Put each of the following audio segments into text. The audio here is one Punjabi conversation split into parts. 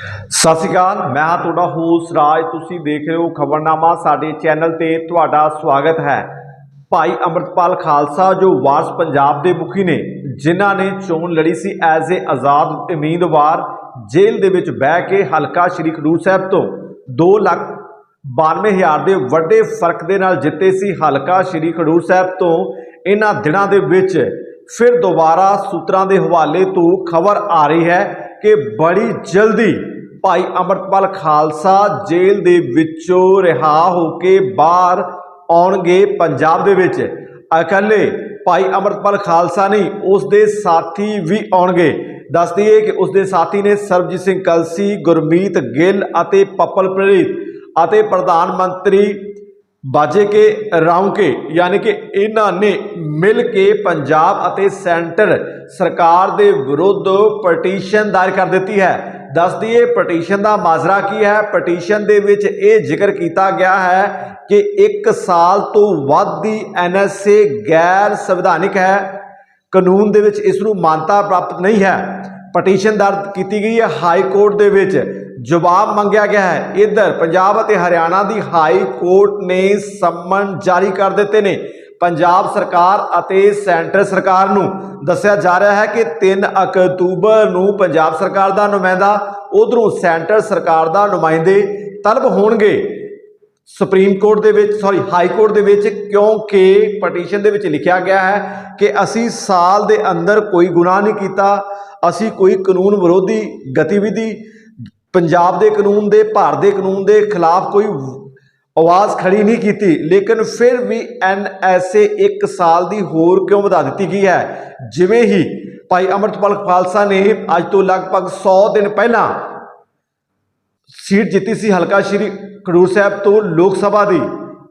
ਸਤਿ ਸ਼੍ਰੀ ਅਕਾਲ, ਮੈਂ ਹਾਂ ਤੁਹਾਡਾ ਹੋਸਟ ਰਾਜ, ਤੁਸੀਂ ਦੇਖ ਰਹੇ ਹੋ ਖਬਰਨਾਮਾ, ਸਾਡੇ ਚੈਨਲ ਤੇ ਤੁਹਾਡਾ ਸਵਾਗਤ ਹੈ। ਭਾਈ ਅੰਮ੍ਰਿਤਪਾਲ ਖਾਲਸਾ, ਜੋ ਵਾਰਸ ਪੰਜਾਬ ਦੇ ਮੁਖੀ ਨੇ, ਜਿਨ੍ਹਾਂ ਨੇ ਚੋਣ ਲੜੀ ਸੀ ਐਜ਼ ਏ ਆਜ਼ਾਦ ਉਮੀਦਵਾਰ, ਜੇਲ੍ਹ ਦੇ ਵਿੱਚ ਬਹਿ ਕੇ ਹਲਕਾ ਸ਼੍ਰੀ ਖਡੂਰ ਸਾਹਿਬ ਤੋਂ 2 ਲੱਖ 92000 ਦੇ ਵੱਡੇ ਫ਼ਰਕ ਦੇ ਨਾਲ ਜਿੱਤੇ ਸੀ ਹਲਕਾ ਸ਼੍ਰੀ ਖਡੂਰ ਸਾਹਿਬ ਤੋਂ, ਇਹਨਾਂ ਦਿਨਾਂ ਦੇ ਵਿੱਚ ਫਿਰ ਦੁਬਾਰਾ ਸੂਤਰਾਂ ਦੇ ਹਵਾਲੇ ਤੋਂ ਖਬਰ ਆ ਰਹੀ ਹੈ ਕਿ ਬੜੀ ਜਲਦੀ ਭਾਈ ਅਮਰਤਪਾਲ ਖਾਲਸਾ ਜੇਲ੍ਹ ਦੇ ਵਿੱਚੋਂ ਰਿਹਾ ਹੋ ਕੇ ਬਾਹਰ ਆਉਣਗੇ ਪੰਜਾਬ ਦੇ ਵਿੱਚ। ਇਕੱਲੇ ਭਾਈ ਅਮਰਤਪਾਲ ਖਾਲਸਾ ਨਹੀਂ ਉਸ ਦੇ ਸਾਥੀ ਵੀ ਆਉਣਗੇ। ਦੱਸ ਦਈਏ ਕਿ ਉਸ ਦੇ ਸਾਥੀ ਨੇ ਸਰਬਜੀਤ ਸਿੰਘ ਕਲਸੀ, ਗੁਰਮੀਤ ਗਿੱਲ ਅਤੇ ਪੱਪਲ ਪ੍ਰੀਤ ਅਤੇ ਪ੍ਰਧਾਨ ਮੰਤਰੀ ਬਾਜੇ ਕੇ ਰੌਂਕੇ ਯਾਨੀ ਕਿ ਇਹਨਾਂ ਨੇ ਮਿਲ ਕੇ ਪੰਜਾਬ ਅਤੇ ਸੈਂਟਰ ਸਰਕਾਰ ਦੇ ਵਿਰੁੱਧ ਪਟੀਸ਼ਨ ਦਾਇਰ ਕਰ ਦਿੱਤੀ ਹੈ। ਦੱਸ ਦਈਏ, ਪਟੀਸ਼ਨ ਦਾ ਮਾਜ਼ਰਾ ਕੀ ਹੈ? ਪਟੀਸ਼ਨ ਦੇ ਵਿੱਚ ਇਹ ਜ਼ਿਕਰ ਕੀਤਾ ਗਿਆ ਹੈ ਕਿ 1 ਸਾਲ ਤੋਂ ਵੱਧ ਦੀ ਐਨਐਸਏ ਗੈਰ ਸੰਵਿਧਾਨਿਕ ਹੈ। ਕਾਨੂੰਨ ਦੇ ਵਿੱਚ ਇਸ ਨੂੰ ਮਾਨਤਾ ਪ੍ਰਾਪਤ ਨਹੀਂ ਹੈ। ਪਟੀਸ਼ਨ ਦਰਜ ਕੀਤੀ ਗਈ ਹੈ ਹਾਈ ਕੋਰਟ ਦੇ ਵਿੱਚ। ਜਵਾਬ ਮੰਗਿਆ ਗਿਆ ਹੈ। ਇਧਰ ਪੰਜਾਬ ਅਤੇ ਹਰਿਆਣਾ ਦੀ ਹਾਈ ਕੋਰਟ ਨੇ ਸੰਮਨ ਜਾਰੀ ਕਰ ਦਿੱਤੇ ਨੇ। ਪੰਜਾਬ ਸਰਕਾਰ ਅਤੇ ਸੈਂਟਰ ਸਰਕਾਰ ਨੂੰ ਦੱਸਿਆ ਜਾ ਰਿਹਾ ਹੈ ਕਿ 3 ਅਕਤੂਬਰ ਨੂੰ ਪੰਜਾਬ ਸਰਕਾਰ ਦਾ ਨੁਮਾਇੰਦਾ, ਉਧਰੋਂ ਸੈਂਟਰ ਸਰਕਾਰ ਦਾ ਨੁਮਾਇੰਦੇ ਤਲਬ ਹੋਣਗੇ। ਸੁਪਰੀਮ ਕੋਰਟ ਦੇ ਵਿੱਚ ਸੌਰੀ ਹਾਈ ਕੋਰਟ ਦੇ ਵਿੱਚ ਕਿਉਂਕਿ ਪਟੀਸ਼ਨ ਦੇ ਵਿੱਚ ਲਿਖਿਆ ਗਿਆ ਹੈ ਕਿ ਅਸੀਂ ਸਾਲ ਦੇ ਅੰਦਰ ਕੋਈ ਗੁਨਾਹ ਨਹੀਂ ਕੀਤਾ, ਅਸੀਂ ਕੋਈ ਕਾਨੂੰਨ ਵਿਰੋਧੀ ਗਤੀਵਿਧੀ ਪੰਜਾਬ ਦੇ ਕਾਨੂੰਨ ਦੇ, ਭਾਰਤ ਦੇ ਕਾਨੂੰਨ ਦੇ ਖਿਲਾਫ ਕੋਈ ਆਵਾਜ਼ ਖੜੀ ਨਹੀਂ ਕੀਤੀ, ਲੇਕਿਨ ਫਿਰ ਵੀ ਐਨਐਸਏ 1 ਸਾਲ ਦੀ ਹੋਰ ਕਿਉਂ ਵਧਾ ਦਿੱਤੀ ਗਈ ਹੈ? ਜਿਵੇਂ ਹੀ ਭਾਈ ਅਮਰਤਪਾਲ ਖਾਲਸਾ ਨੇ ਅੱਜ ਤੋਂ ਲਗਭਗ 100 ਦਿਨ ਪਹਿਲਾਂ ਸੀਟ ਜਿੱਤੀ ਸੀ ਹਲਕਾ ਸ਼੍ਰੀ ਖਡੂਰ ਸਾਹਿਬ ਤੋਂ ਲੋਕ ਸਭਾ ਦੀ,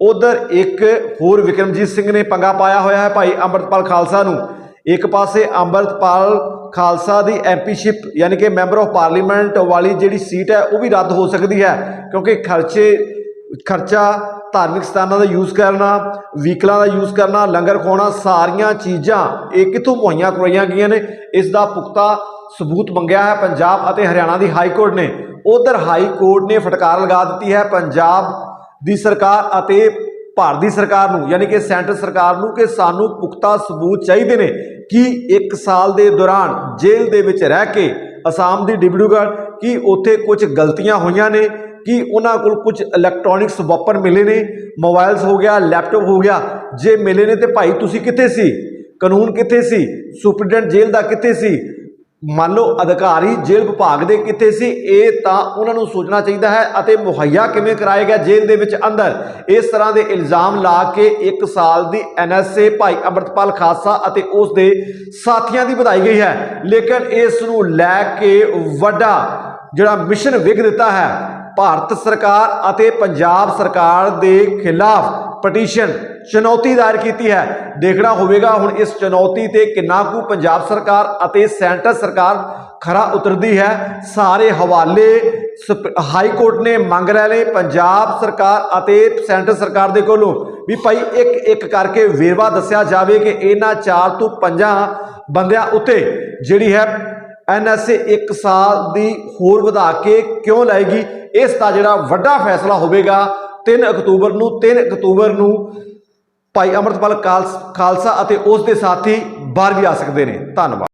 ਉਧਰ ਇੱਕ ਹੋਰ ਵਿਕਰਮਜੀਤ ਸਿੰਘ ਨੇ ਪੰਗਾ ਪਾਇਆ ਹੋਇਆ ਹੈ ਭਾਈ ਅੰਮ੍ਰਿਤਪਾਲ ਖਾਲਸਾ ਨੂੰ। ਇੱਕ ਪਾਸੇ ਅੰਮ੍ਰਿਤਪਾਲ ਖਾਲਸਾ ਦੀ ਐਮਪੀਸ਼ਿਪ ਯਾਨੀ ਕਿ ਮੈਂਬਰ ਆਫ ਪਾਰਲੀਮੈਂਟ ਵਾਲੀ ਜਿਹੜੀ ਸੀਟ ਹੈ, ਉਹ ਵੀ ਰੱਦ ਹੋ ਸਕਦੀ ਹੈ। ਕਿਉਂਕਿ ਖਰਚੇ, ਖਰਚਾ ਧਾਰਮਿਕ ਸਥਾਨਾਂ ਦਾ ਯੂਜ਼ ਕਰਨਾ, ਵਹੀਕਲਾਂ ਦਾ ਯੂਜ਼ ਕਰਨਾ, ਲੰਗਰ ਖਵਾਉਣਾ ਸਾਰੀਆਂ ਚੀਜ਼ਾਂ ਇਹ ਕਿੱਥੋਂ ਮੁਹੱਈਆ ਕਰਵਾਈਆਂ ਗਈਆਂ ਨੇ। ਇਸ ਦਾ ਪੁਖਤਾ ਸਬੂਤ ਮੰਗਿਆ ਹੈ ਪੰਜਾਬ ਅਤੇ ਹਰਿਆਣਾ ਦੀ ਹਾਈ ਕੋਰਟ ਨੇ। ਉਧਰ ਹਾਈ ਕੋਰਟ ਨੇ ਫਟਕਾਰ ਲਗਾ ਦਿੱਤੀ ਹੈ ਪੰਜਾਬ ਦੀ ਸਰਕਾਰ ਅਤੇ ਭਾਰਤ ਦੀ ਸਰਕਾਰ ਨੂੰ, ਯਾਨੀ ਕਿ ਸੈਂਟਰ ਸਰਕਾਰ ਨੂੰ ਕਿ ਸਾਨੂੰ ਪੁਖਤਾ ਸਬੂਤ ਚਾਹੀਦੇ ਨੇ। ਕਿ 1 ਸਾਲ ਦੇ ਦੌਰਾਨ ਜੇਲ੍ਹ ਦੇ ਵਿੱਚ ਰਹਿ ਕੇ ਅਸਾਮ ਦੀ ਡਿਬੜੂਗੜ੍ਹ ਕਿ ਉੱਥੇ ਕੁਝ ਗਲਤੀਆਂ ਹੋਈਆਂ ਨੇ? ਕਿ ਉਹਨਾਂ ਕੋਲ ਕੁਝ ਇਲੈਕਟ੍ਰੋਨਿਕਸ ਵਾਪਰ ਮਿਲੇ ਨੇ? ਮੋਬਾਈਲਸ ਹੋ ਗਿਆ ਲੈਪਟਾਪ ਹੋ ਗਿਆ, ਜੇ ਮਿਲੇ ਨੇ ਤੇ ਭਾਈ ਤੁਸੀਂ ਕਿੱਥੇ ਸੀ? ਕਾਨੂੰਨ ਕਿੱਥੇ ਸੀ? ਸੁਪਰਡੈਂਟ ਜੇਲ੍ਹ ਦਾ ਕਿੱਥੇ ਸੀ? ਮੰਨ ਲਓ ਅਧਿਕਾਰੀ ਜੇਲ੍ਹ ਵਿਭਾਗ ਦੇ ਕਿੱਥੇ ਸੀ, ਇਹ ਤਾਂ ਉਹਨਾਂ ਨੂੰ ਸੋਚਣਾ ਚਾਹੀਦਾ ਹੈ ਅਤੇ ਮੁਹੱਈਆ ਕਿਵੇਂ ਕਰਾਇਆ ਗਿਆ ਜੇਲ੍ਹ ਦੇ ਵਿੱਚ ਅੰਦਰ। ਇਸ ਤਰ੍ਹਾਂ ਦੇ ਇਲਜ਼ਾਮ ਲਾ ਕੇ 1 ਸਾਲ ਦੀ ਐਨਐਸਏ ਭਾਈ ਅਮਰਤਪਾਲ ਖਾਲਸਾ ਅਤੇ ਉਸ ਦੇ ਸਾਥੀਆਂ ਦੀ ਵਧਾਈ ਗਈ ਹੈ। ਲੇਕਿਨ ਇਸ ਨੂੰ ਲੈ ਕੇ ਵੱਡਾ ਜਿਹੜਾ ਮਿਸ਼ਨ ਵਿਗ ਦਿੱਤਾ ਹੈ, ਭਾਰਤ ਸਰਕਾਰ ਅਤੇ ਪੰਜਾਬ ਸਰਕਾਰ ਦੇ ਖਿਲਾਫ ਪਟੀਸ਼ਨ ਚੁਣੌਤੀ ਦਾਇਰ ਕੀਤੀ ਹੈ। ਦੇਖਣਾ ਹੋਵੇਗਾ ਹੁਣ ਇਸ ਚੁਣੌਤੀ ਤੇ ਕਿੰਨਾ ਕੁ ਪੰਜਾਬ ਸਰਕਾਰ ਅਤੇ ਸੈਂਟਰ ਸਰਕਾਰ ਖਰਾ ਉਤਰਦੀ ਹੈ। ਸਾਰੇ ਹਵਾਲੇ ਸੁਪ- ਹਾਈ ਕੋਰਟ ਨੇ ਮੰਗ ਰਹੇ ਨੇ ਪੰਜਾਬ ਸਰਕਾਰ ਅਤੇ ਸੈਂਟਰ ਸਰਕਾਰ ਦੇ ਕੋਲੋਂ ਵੀ ਭਾਈ ਇੱਕ ਇੱਕ ਕਰਕੇ ਵੇਰਵਾ ਦੱਸਿਆ ਜਾਵੇ ਕਿ ਇਹਨਾਂ 4 ਤੋਂ 5 ਬੰਦਿਆਂ ਉੱਤੇ ਜਿਹੜੀ ਹੈ ਐਨਐਸਏ 1 ਸਾਲ ਦੀ ਹੋਰ ਵਧਾ ਕੇ ਕਿਉਂ ਲਾਏਗੀ, ਇਸ ਦਾ ਜਿਹੜਾ ਵੱਡਾ ਫੈਸਲਾ ਹੋਵੇਗਾ 3 ਅਕਤੂਬਰ ਨੂੰ 3 ਅਕਤੂਬਰ ਨੂੰ ਭਾਈ ਅਮਰਤਪਾਲ ਖਾਲਸ- ਖਾਲਸਾ ਅਤੇ ਉਸ ਦੇ ਸਾਥੀ ਬਾਹਰ ਵੀ ਆ ਸਕਦੇ ਨੇ। ਧੰਨਵਾਦ।